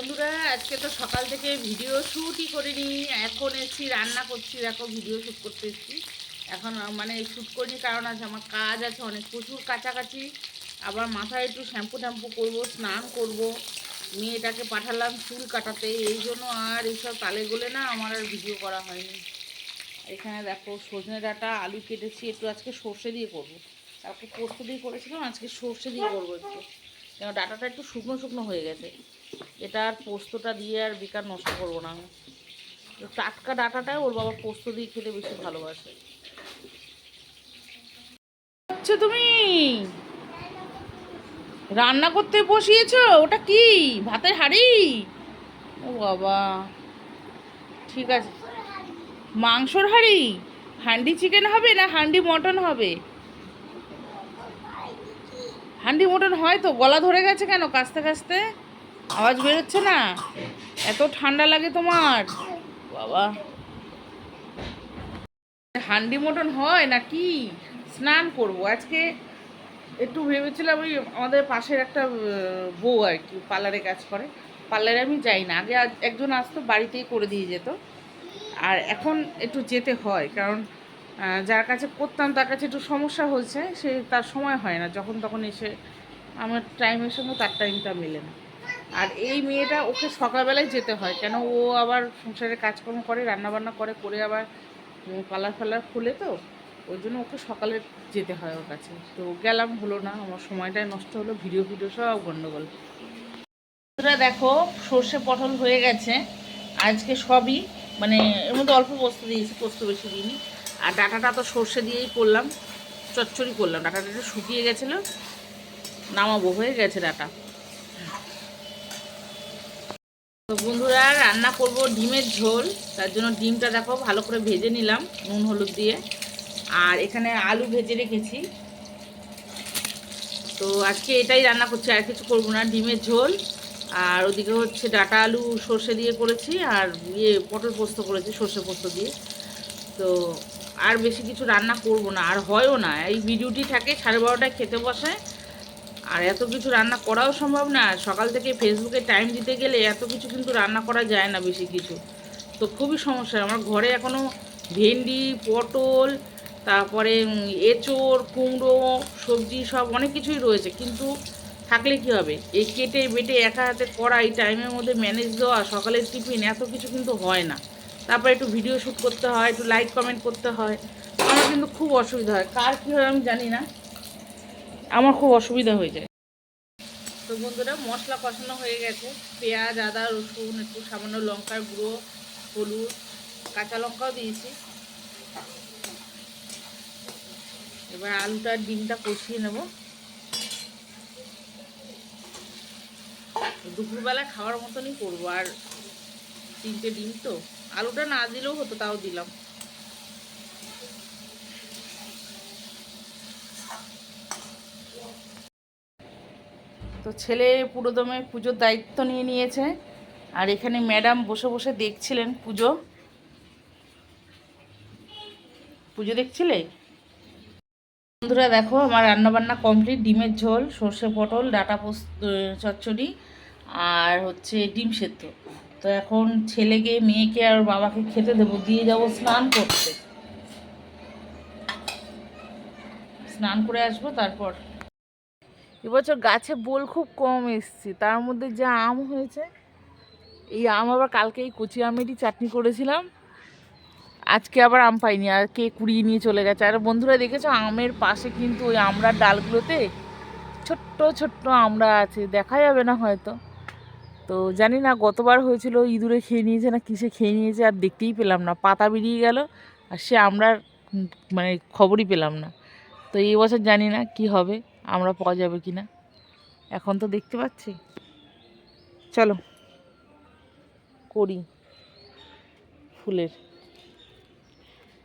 বন্ধুরা, আজকে তো সকাল থেকে ভিডিও শ্যুটই করিনি। এখন এসেছি, রান্না করছি। দেখো ভিডিও শ্যুট করতে এসেছি। এখন মানে শ্যুট করিনি কারণ আছে আমার কাজ আছে অনেক, প্রচুর কাছাকাছি। আবার মাথায় একটু শ্যাম্পু ট্যাম্পু করব, স্নান করব। মেয়েটাকে পাঠালাম চুল কাটাতে। এই জন্য আর এইসব তালে গলে না আমার আর ভিডিও করা হয়নি। এখানে দেখো, সজনে ডাটা, আলু কেটেছি। একটু আজকে সর্ষে দিয়ে করব। তারপর পোস্ত দিয়ে করেছিলাম, আজকে সর্ষে দিয়ে করব একটু। কেন ডাটাটা একটু শুকনো শুকনো হয়ে গেছে। এটা আর পোস্তটা দিয়ে আর বেকার নষ্ট করব না। টাটকা ডাটাটাই ওর বাবা পোস্ত দিয়ে খেতে বেশি ভালোবাসে। আচ্ছা তুমি রান্না করতে বসিয়েছো? ওটা কি? ভাতের হাঁড়ি? ও বাবা। ঠিক আছে। মাংসর হাঁড়ি? হান্ডি চিকেন হবে না হান্ডি মটন হবে? হান্ডি মটন হয় তো? গলা ধরে গেছে কেন? কাস্তে কাস্তে? আওয়াজ বেরোচ্ছে না? এত ঠান্ডা লাগে তোমার? বাবা। হান্ডি মটন হয় না কি? স্নান করব। আজকে একটু ভেবেছিলাম ওই আমাদের পাশের একটা বউ আর কি, পার্লারে কাজ করে। পার্লারে আমি যাই না। আগে একজন আসতো, বাড়িতেই করে দিয়ে যেত। আর এখন একটু যেতে হয়, কারণ যার কাছে করতাম, তার কাছে একটু সমস্যা হচ্ছে সে, তার সময় হয় না। যখন তখন এসে আমার টাইমের সঙ্গে তার টাইমটা মেলে না। আর এই মেয়েটা ওকে সকালবেলায় যেতে হয়। কেন ও আবার সংসারে কাজকর্ম করে রান্নাবান্না করে করে আবার উম, ফালার খুলে তো ওই জন্য ওকে সকালে যেতে হয় ওর কাছে। তো গেলাম হলো না আমার সময়টাই নষ্ট হলো ভিডিও ভিডিও সব গন্ডগোল। দেখো সর্ষে পটল হয়ে গেছে। আজকে সবই মানে এর মধ্যে অল্প পোস্ত দিয়েছি পোস্ত বেশি দিইনি। আর ডাটাটা তো সর্ষে দিয়েই করলাম চচ্চড়ি করলাম। ডাটাটা শুকিয়ে গেছিল নামাবো হয়ে গেছে ডাটা। তো বন্ধুরা রান্না করব ডিমের ঝোল। তার জন্য ডিমটা দেখো ভালো করে ভেজে নিলাম, নুন, হলুদ দিয়ে। আর এখানে আলু ভেজে রেখেছি। তো আজকে এটাই রান্না করছি, আর কিছু করব না। ডিমের ঝোল, আর ওদিকে হচ্ছে ডাটা আলু সর্ষে দিয়ে করেছি, আর ইয়ে পটল পোস্ত করেছি সর্ষে পোস্ত দিয়ে। তো আর বেশি কিছু রান্না করব না, আর হয়ও না। এই ভিডিওটি থাকে সাড়ে বারোটায় খেতে বসে আর এত কিছু রান্না করাও সম্ভব না। সকাল থেকে ফেসবুকে টাইম দিতে গেলে এত কিছু কিন্তু রান্না করা যায় না বেশি কিছু। তো খুবই সমস্যা। আমার ঘরে এখনও ভেন্ডি, পটল, তারপরে এঁচোড়, কুমড়ো, সবজি সব অনেক কিছুই রয়েছে। কিন্তু থাকলে কি হবে? এই কেটে বেটে একা হাতে করা এই টাইমের মধ্যে ম্যানেজ দেওয়া, সকালের টিফিন এত কিছু কিন্তু হয় না। তারপরে একটু ভিডিও শ্যুট করতে হয়, একটু লাইক কমেন্ট করতে হয়। আমার কিন্তু খুব অসুবিধা হয়। কার কী হয় আমি জানি না। আমার খুব অসুবিধা হয়ে যায়। তো বন্ধুরা, মশলা কষানো হয়ে গেছে। পেঁয়াজ, আদা, রসুন, একটু সামান্য লঙ্কার গুঁড়ো, হলুদ, কাঁচা লঙ্কাও দিয়েছি। এবার আলুটা, ডিমটা কষিয়ে নেব। দুপুরবেলা খাওয়ার মতনই করব, আর তিনটে ডিম তো। আলুটা না দিলেও হতো, তাও দিলাম। তো ছেলে পুরোদমে পুজোর দায়িত্ব নিয়ে নিয়েছে। আর এখানে ম্যাডাম বসে বসে দেখছিলেন পুজো। পুজো দেখছিলে? বন্ধুরা দেখো, আমার রান্নাবান্না কমপ্লিট। ডিমের ঝোল, সর্ষে পটল, ডাটা পোস্ত চচ্চড়ি আর হচ্ছে ডিম সেদ্ধ। তো এখন ছেলেকে, মেয়েকে আর বাবাকে খেতে দেবো। দিয়ে যাব স্নান করতে। স্নান করে আসব তারপর। এবছর গাছে বোল খুব কম এসছে। তার মধ্যে যা আম হয়েছে, এই আম আবার কালকে এই কচি আমেরই চাটনি করেছিলাম। আজকে আবার আম পাইনি, আর কে কুড়িয়ে নিয়ে চলে গেছে। আর বন্ধুরা দেখেছ, আমের পাশে কিন্তু ওই আমড়ার ডালগুলোতে ছোট্ট ছোট্ট আমড়া আছে। দেখা যাবে না হয়তো। তো জানি না, গতবার হয়েছিল ইঁদুরে খেয়ে নিয়েছে না কিসে খেয়ে নিয়েছে, আর দেখতেই পেলাম না। পাতা বেরিয়ে গেল, আর সে আমড়ার মানে খবরই পেলাম না। তো এই বছর জানি না কি হবে। আমরা পাওয়া যাবে কি না এখন তো দেখতে পাচ্ছি। চলো, করি ফুলের।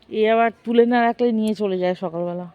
এ আবার তুলে না রাখলে নিয়ে চলে যায় সকালবেলা।